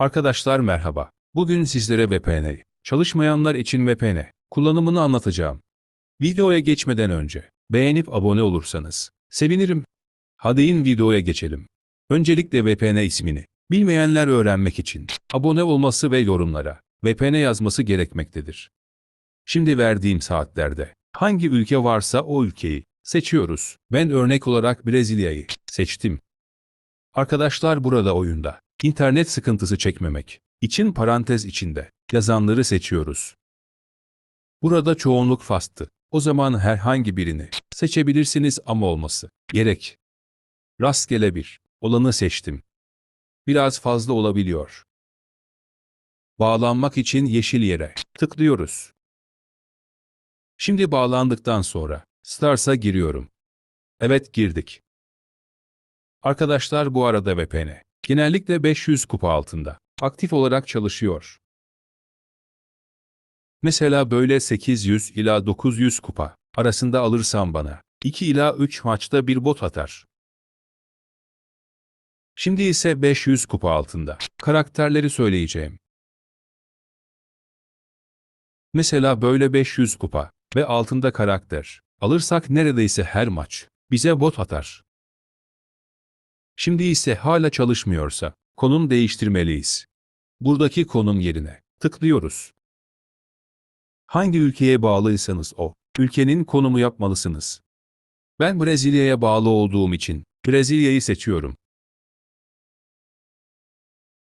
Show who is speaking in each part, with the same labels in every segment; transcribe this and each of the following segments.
Speaker 1: Arkadaşlar merhaba. Bugün sizlere VPN, çalışmayanlar için VPN kullanımını anlatacağım. Videoya geçmeden önce beğenip abone olursanız sevinirim. Hadi in videoya geçelim. Öncelikle VPN ismini bilmeyenler öğrenmek için abone olması ve yorumlara VPN yazması gerekmektedir. Şimdi verdiğim saatlerde hangi ülke varsa o ülkeyi seçiyoruz. Ben örnek olarak Brezilya'yı seçtim. Arkadaşlar burada oyunda internet sıkıntısı çekmemek için parantez içinde yazanları seçiyoruz. Burada çoğunluk fastı. O zaman herhangi birini seçebilirsiniz ama olması gerek. Rastgele bir olanı seçtim. Biraz fazla olabiliyor. Bağlanmak için yeşil yere tıklıyoruz. Şimdi bağlandıktan sonra Stars'a giriyorum. Evet girdik. Arkadaşlar bu arada VPN genellikle 500 kupa altında aktif olarak çalışıyor. Mesela böyle 800 ila 900 kupa arasında alırsam bana 2 ila 3 maçta bir bot atar. Şimdi ise 500 kupa altında karakterleri söyleyeceğim. Mesela böyle 500 kupa ve altında karakter alırsak neredeyse her maç bize bot atar. Şimdi ise hala çalışmıyorsa konum değiştirmeliyiz. Buradaki konum yerine tıklıyoruz. Hangi ülkeye bağlıysanız o ülkenin konumu yapmalısınız. Ben Brezilya'ya bağlı olduğum için Brezilya'yı seçiyorum.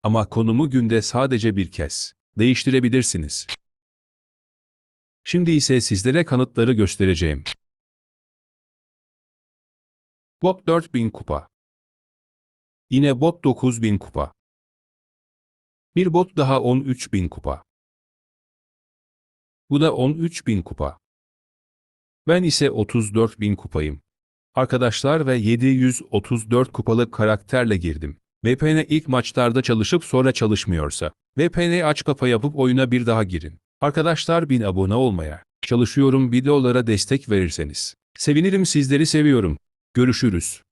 Speaker 1: Ama konumu günde sadece bir kez değiştirebilirsiniz. Şimdi ise sizlere kanıtları göstereceğim. Bot 4000 kupa. Yine bot 9000 kupa. Bir bot daha 13000 kupa. Bu da 13000 kupa. Ben ise 34000 kupayım. Arkadaşlar ve 734 kupalık karakterle girdim. VPN ilk maçlarda çalışıp sonra çalışmıyorsa, VPN aç kapa yapıp oyuna bir daha girin. Arkadaşlar bin abone olmaya çalışıyorum videolara destek verirseniz. Sevinirim sizleri seviyorum. Görüşürüz.